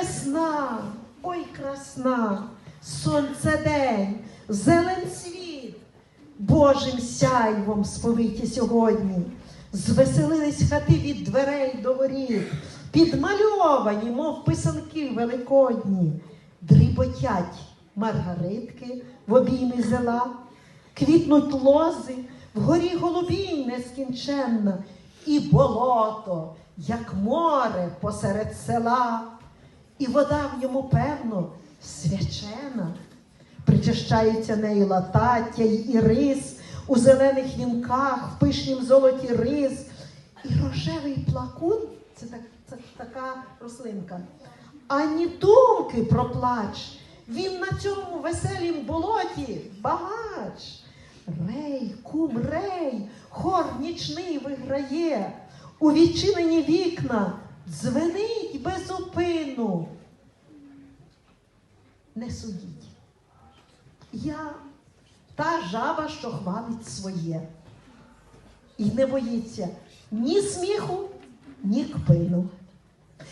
весна, ой красна, сонце день, зелен світ, Божим сяйвом сповиті сьогодні. Звеселились хати від дверей до воріт, підмальовані, мов писанки великодні, дріботять маргаритки в обіймі зела, квітнуть лози, вгорі голубінь нескінченна, і болото, як море посеред села, і вода в ньому, певно, свячена. Причащаються нею латаття й рис у зелених вінках, в пишнім золоті рис. І рожевий плакун це, так, це така рослинка. Ані думки про плач. Він на цьому веселім болоті багач. Рей, кум, рей, хор нічний виграє, у відчинені вікна дзвенить без упину. Не судіть. Я та жаба, що хвалить своє. І не боїться ні сміху, ні кпину.